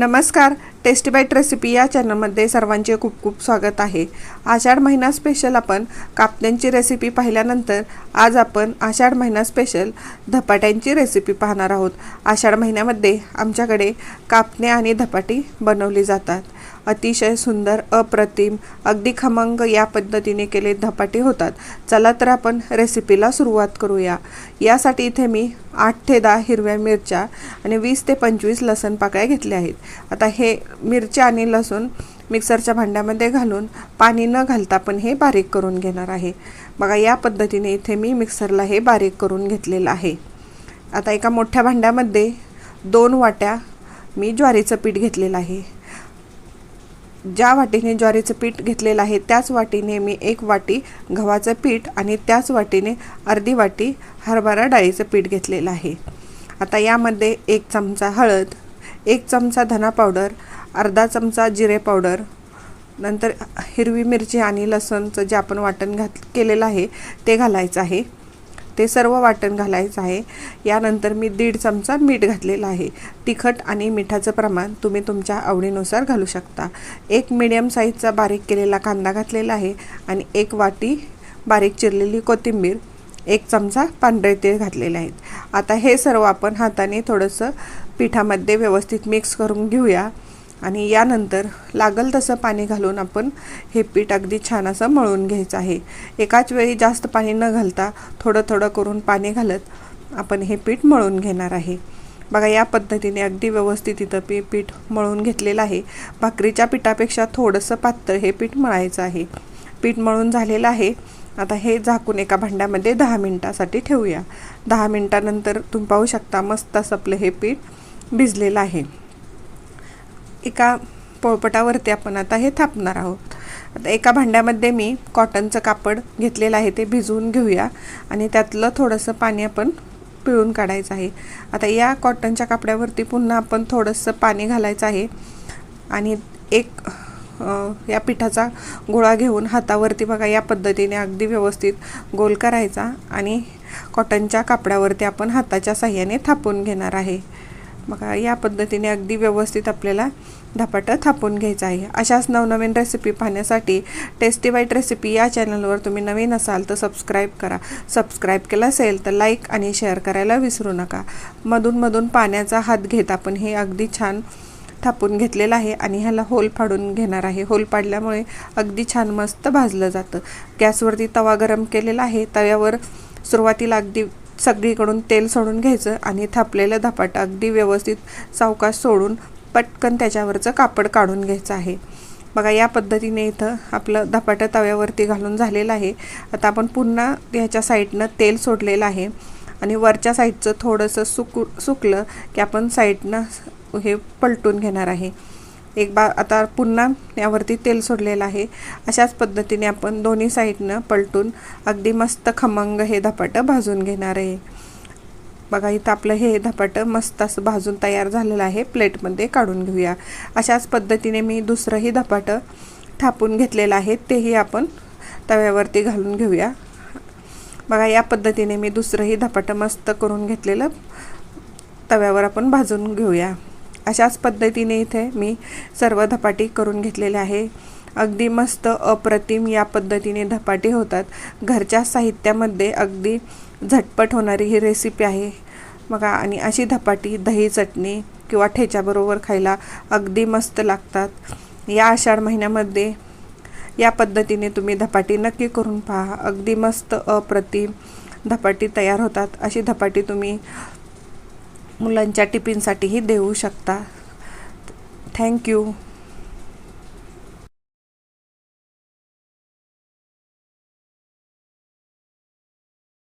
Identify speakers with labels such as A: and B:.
A: नमस्कार tasty bite recipe या चॅनलमध्ये सर्वांचे खूप खूप स्वागत आहे. आषाढ महिना स्पेशल आपण कापण्यांची रेसिपी पाहिल्यानंतर आज आपण आषाढ महिना स्पेशल धपाट्यांची रेसिपी पाहणार आहोत. आषाढ महिन्यामध्ये आमच्याकडे कापणे आणि धपाटी बनवली जातात. अतिशय सुंदर अप्रतिम अगदी खमंग या पद्धतीने केले धपाटे होतात. चला तर आपण रेसिपीला सुरुवात करूया. यासाठी इथे मी आठ ते दहा हिरव्या मिरच्या आणि वीस ते पंचवीस लसण पाकळ्या घेतल्या आहेत. आता हे मिरच्या आणि लसूण मिक्सरच्या भांड्यामध्ये घालून पाणी न घालता पण हे बारीक करून घेणार आहे. बघा या पद्धतीने इथे मी मिक्सरला हे बारीक करून घेतलेलं आहे. आता एका मोठ्या भांड्यामध्ये दोन वाट्या मी ज्वारीचं पीठ घेतलेलं आहे. ज्या वाटीने ज्वारीचं पीठ घेतलेलं आहे त्याच वाटीने मी एक वाटी गव्हाचं पीठ आणि त्याच वाटीने अर्धी वाटी हरभरा डाळीचं पीठ घेतलेलं आहे. आता यामध्ये एक चमचा हळद एक चमचा धना पावडर अर्धा चमचा जिरे पावडर नंतर हिरवी मिरची आणि लसणचं जे आपण वाटण घात केलेलं आहे ते घालायचं आहे. ते सर्व वाटण घालायचं आहे. यानंतर मी दीड चमचा मीठ घातलेलं आहे. तिखट आणि मिठाचं प्रमाण तुम्ही तुमच्या आवडीनुसार घालू शकता. एक मिडियम साईजचा बारीक केलेला कांदा घातलेला आहे आणि एक वाटी बारीक चिरलेली कोथिंबीर एक चमचा पांढरे तेल घातलेले आहेत. आता हे सर्व आपण हाताने थोडंसं पिठामध्ये व्यवस्थित मिक्स करून घेऊया. आणि यानंतर लागल तसं पाणी घालून आपण हे पीठ अगदी छान असं मळून घ्यायचं आहे. एकाच वेळी जास्त पाणी न घालता थोडं थोडं करून पाणी घालत आपण हे पीठ मळून घेणार आहे. बघा या पद्धतीने अगदी व्यवस्थित इथं पी पीठ मळून घेतलेलं आहे. भाकरीच्या पिठापेक्षा थोडंसं पातळ हे पीठ मळायचं आहे. पीठ मळून झालेलं आहे. आता हे झाकून एका भांड्यामध्ये दहा मिनटासाठी ठेवूया. दहा मिनटानंतर तुम्ही पाहू शकता मस्त असं आपलं हे पीठ भिजलेलं आहे. एका पोळपटावरती आपण आता हे थापणार आहोत. आता एका भांड्यामध्ये मी कॉटनचं कापड घेतलेलं आहे ते भिजवून घेऊया. आणि त्यातलं थोडंसं पाणी आपण पिळून काढायचं आहे. आता या कॉटनच्या कापड्यावरती पुन्हा आपण थोडंसं पाणी घालायचं आहे. आणि एक या पिठाचा गोळा घेऊन हातावरती बघा या पद्धतीने अगदी व्यवस्थित गोल करायचा. आणि कॉटनच्या कापड्यावरती आपण हाताच्या साह्याने थापून घेणार आहे. बघा या पद्धतीने अगदी व्यवस्थित आपल्याला धपाटं थापून घ्यायचं आहे. अशाच नवनवीन रेसिपी पाहण्यासाठी टेस्टी वाईट रेसिपी या चॅनलवर तुम्ही नवीन असाल तर सबस्क्राईब करा. सबस्क्राईब केलं असेल तर लाईक आणि शेअर करायला विसरू नका. मधून पाण्याचा हात घेत आपण हे अगदी छान थापून घेतलेलं आहे आणि ह्याला होल फाडून घेणार आहे. होल पाडल्यामुळे अगदी छान मस्त भाजलं जातं. गॅसवरती तवा गरम केलेला आहे. तव्यावर सुरुवातीला अगदी सगळीकडून तेल सोडून घ्यायचं आणि थापलेलं धपाटं अगदी व्यवस्थित सावकाश सोडून पटकन त्याच्यावरचं कापड काढून घ्यायचं आहे. बघा या पद्धतीने इथं आपलं धपाटं तव्यावरती घालून झालेलं आहे. आता आपण पुन्हा ह्याच्या साईडनं तेल सोडलेलं आहे आणि वरच्या साईडचं थोडंसं सुकू सुकलं की आपण साईडनं हे पलटून घेणार आहे. एक बा आता पुन्हा यावरती तेल सोडलेलं आहे. अशाच पद्धतीने आपण दोन्ही साईडनं पलटून अगदी मस्त खमंग हे धपाटं भाजून घेणार आहे. बघा इथं आपलं हे धपाटं मस्त असं भाजून तयार झालेलं आहे. प्लेटमध्ये काढून घेऊया. अशाच पद्धतीने मी दुसरंही धपाटं थापून घेतलेलं आहे. तेही आपण तव्यावरती घालून घेऊया. बघा या पद्धतीने मी दुसरंही धपाटं मस्त करून घेतलेलं तव्यावर आपण भाजून घेऊया. अशाच पद्धतीने इथे मी सर्व धपाटी करून घेतलेले आहे. अगदी मस्त अप्रतिम या पद्धतीने धपाटी होतात. घरच्या साहित्यामध्ये अगदी झटपट होणारी ही रेसिपी आहे. बघा आणि अशी धपाटी दही चटणी किंवा ठेच्याबरोबर खायला अगदी मस्त लागतात. या आषाढ महिन्यामध्ये या पद्धतीने तुम्ही धपाटी नक्की करून पहा. अगदी मस्त अप्रतिम धपाटी तयार होतात. अशी धपाटी तुम्ही मुलांच्या टिफिनसाठीही देऊ शकता. थँक्यू